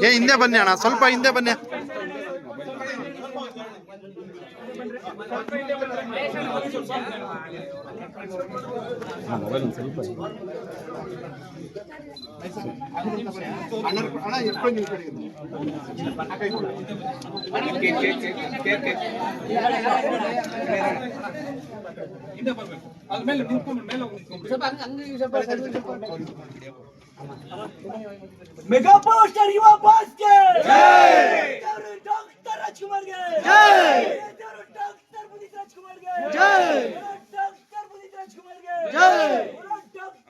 ಏ ಹಿಂದೆ ಬನ್ನಿ ಅಣ್ಣ ಸ್ವಲ್ಪ ಹಿಂದೆ ಬನ್ನಿ ಮೆಗಾ ಪೋಸ್ಟರ್ ಯುವ ಬಾಸ್ಗೆ ಡಾಕ್ಟರ್ ರಾಜ್ಕುಮಾರ್ಗೆ ಡಾಕ್ಟರ್ ಪುನೀತ್ ರಾಜ್ಕುಮಾರ್ಗೆ ಡಾಕ್ಟರ್ ಪುನೀತ್ ರಾಜ್ಕುಮಾರ್ಗೆ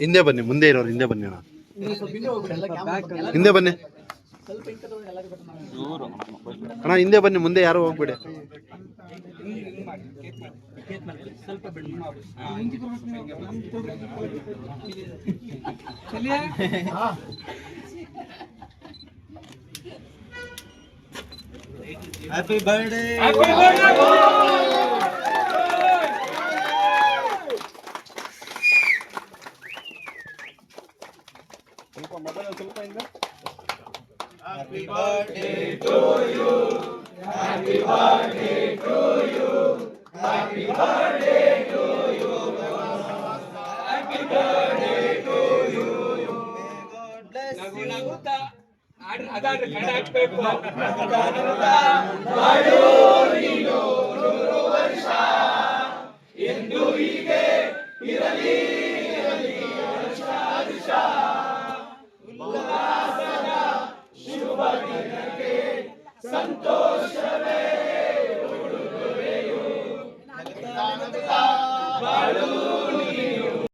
ಹಿಂದೆ ಬನ್ನಿ ಮುಂದೆ ಇರೋರು ಹಿಂದೆ ಬನ್ನಿ ಅಣ್ಣ. ಹಿಂದೆ ಬನ್ನಿ. ಅಣ್ಣ ಹಿಂದೆ ಬನ್ನಿ ಮುಂದೆ ಯಾರು ಹೋಗ್ಬಿಡಿ ಹ್ಯಾಪಿ ಬರ್ಡೇ ಸ್ವಲ್ಪ ಮೊಬೈಲ್ ಸ್ವಲ್ಪ ಇಂದ Happy birthday to you. Happy birthday to you. Happy birthday to you. Happy birthday to you. ನಗು ನಗುತ್ತಾ ಅದಾದ್ರೆ ಕಡೆ ಹಾಕ್ಬೇಕು ಬಾಳು ನೀನು ನೂರು ವರ್ಷ ಎಂದು ಹೀಗೆ ಇರಲಿ ಇರಲಿ ವರ್ಷ ವರ್ಷ Baruch.